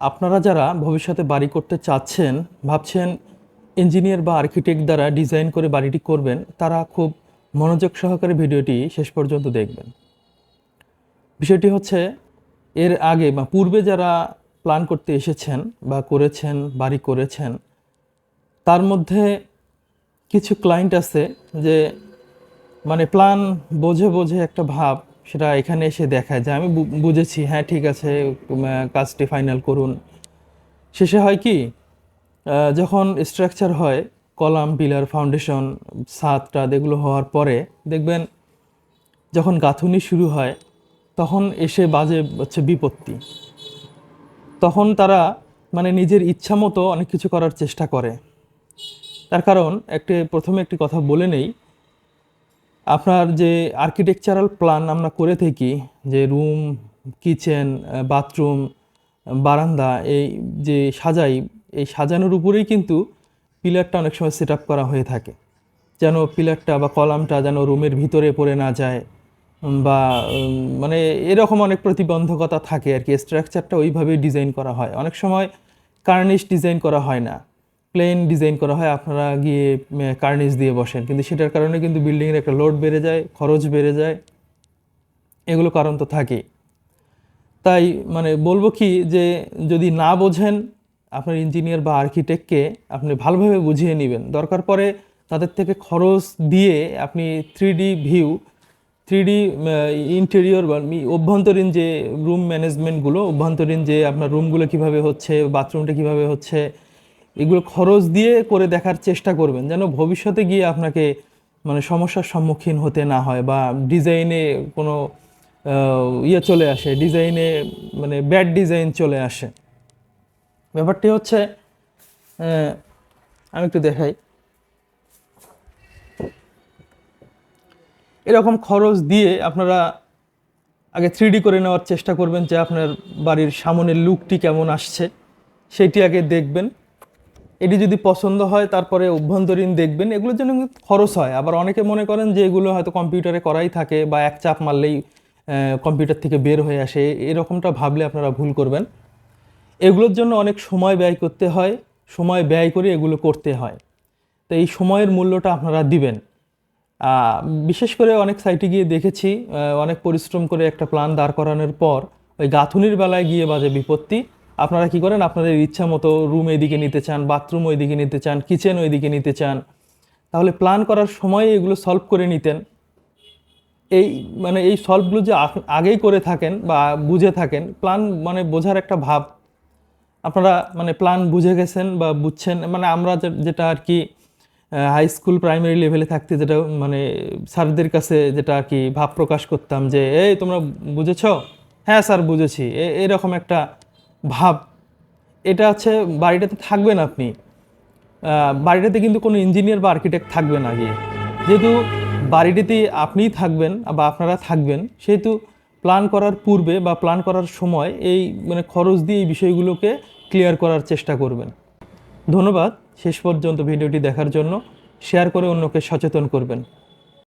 আপনারা যারা ভবিষ্যতে বাড়ি করতে চাচ্ছেন, ভাবছেন ইঞ্জিনিয়ার বা আর্কিটেক্ট দ্বারা ডিজাইন করে বাড়িটি করবেন, তারা খুব মনোযোগ সহকারে ভিডিওটি শেষ পর্যন্ত দেখবেন। বিষয়টি হচ্ছে, এর আগে বা পূর্বে যারা প্ল্যান করতে এসেছেন বা করেছেন, বাড়ি করেছেন, তার মধ্যে কিছু ক্লায়েন্ট আছে যে মানে প্ল্যান বোঝে বোঝে একটা ভাব সেটা এখানে এসে দেখায় যে আমি বুঝেছি হ্যাঁ ঠিক আছে কাজটি ফাইনাল করুন। শেষে হয় কি যখন স্ট্রাকচার হয়, কলাম পিলার ফাউন্ডেশন সাতটা এগুলো হওয়ার পরে দেখবেন যখন গাঁথুনি শুরু হয়, তখন এসে বাজে হচ্ছে বিপত্তি। তখন তারা মানে নিজের ইচ্ছা মতো অনেক কিছু করার চেষ্টা করে। তার কারণ একটি প্রথমে একটি কথা বলে নেই আপনার যে আর্কিটেকচারাল প্ল্যান আমরা করে থাকি, যে রুম কিচেন বাথরুম বারান্দা, এই যে সাজাই, এই সাজানোর উপরেই কিন্তু পিলারটা অনেক সময় সেট করা হয়ে থাকে। যেন পিলারটা বা কলামটা যেন রুমের ভিতরে পড়ে না যায় বা মানে এরকম অনেক প্রতিবন্ধকতা থাকে আর কি। স্ট্রাকচারটা ওইভাবেই ডিজাইন করা হয়। অনেক সময় কার্নিশ ডিজাইন করা হয় না। প্লেন ডিজাইন করা হয়, আপনারা গিয়ে কার্নিশ দিয়ে বসেন। কিন্তু সেটার কারণে কিন্তু বিল্ডিংয়ের একটা লোড বেড়ে যায়, খরচ বেড়ে যায়। এগুলো কারণ তো থাকেই। তাই মানে বলব কি যে, যদি না বোঝেন, আপনার ইঞ্জিনিয়ার বা আর্কিটেক্টকে আপনি ভালোভাবে বুঝিয়ে নেবেন। দরকার পড়ে তাদের থেকে খরচ দিয়ে আপনি থ্রি ভিউ থ্রি ইন্টেরিয়র বা অভ্যন্তরীণ যে রুম ম্যানেজমেন্টগুলো অভ্যন্তরীণ যে আপনার রুমগুলো কীভাবে হচ্ছে বাথরুমটা কীভাবে হচ্ছে এগুলো খরচ দিয়ে করে দেখার চেষ্টা করবেন, যেন ভবিষ্যতে গিয়ে আপনাকে মানে সমস্যার সম্মুখীন হতে না হয় বা ডিজাইনে কোনো ইয়ে চলে আসে ডিজাইনে মানে ব্যাড ডিজাইন চলে আসে। ব্যাপারটি হচ্ছে আমি একটু দেখাই। এরকম খরচ দিয়ে আপনারা আগে থ্রি করে নেওয়ার চেষ্টা করবেন যে আপনার বাড়ির সামনের লুকটি কেমন আসছে সেটি আগে দেখবেন। এটি যদি পছন্দ হয়, তারপরে অভ্যন্তরীণ দেখবেন এগুলোর জন্য খরচ হয়। আবার অনেকে মনে করেন যে এগুলো হয়তো কম্পিউটারে করাই থাকে বা এক চাপ মারলেই কম্পিউটার থেকে বের হয়ে আসে। এরকমটা ভাবলে আপনারা ভুল করবেন। এগুলোর জন্য অনেক সময় ব্যয় করতে হয়। সময় ব্যয় করে এগুলো করতে হয়। তো এই সময়ের মূল্যটা আপনারা দিবেন। বিশেষ করে অনেক সাইটে গিয়ে দেখেছি অনেক পরিশ্রম করে একটা প্ল্যান দাঁড় করানোর পর, ওই গাঁথুনির বেলায় গিয়ে বাজে বিপত্তি। আপনারা কি করেন? আপনাদের ইচ্ছা মতো রুম এদিকে নিতে চান বাথরুম ওইদিকে নিতে চান কিচেন ওইদিকে নিতে চান। তাহলে প্ল্যান করার সময় এগুলো সলভ করে নিতেন। এই মানে এই সলভগুলো যে আগেই করে থাকেন বা বুঝে থাকেন প্ল্যান মানে বোঝার একটা ভাব। আপনারা মানে প্ল্যান বুঝে গেছেন বা বুঝছেন মানে আমরা যেটা আর কি হাই স্কুল প্রাইমারি লেভেলে থাকতে যেটা মানে স্যারদের কাছে যেটা আর কি ভাব প্রকাশ করতাম যে, এই তোমরা বুঝেছ? হ্যাঁ স্যার, বুঝেছি। এরকম একটা ভাব, এটা হচ্ছে বাড়িটাতে থাকবেন আপনি। বাড়িটাতে কিন্তু কোনো ইঞ্জিনিয়ার বা আর্কিটেক্ট থাকবে না গিয়ে। যেহেতু বাড়িটিতে আপনিই থাকবেন বা আপনারা থাকবেন, সেহেতু প্ল্যান করার পূর্বে বা প্ল্যান করার সময় এই মানে খরচ দিয়ে এই বিষয়গুলোকে ক্লিয়ার করার চেষ্টা করবেন। ধন্যবাদ, শেষ পর্যন্ত ভিডিওটি দেখার জন্য। শেয়ার করে অন্যকে সচেতন করবেন।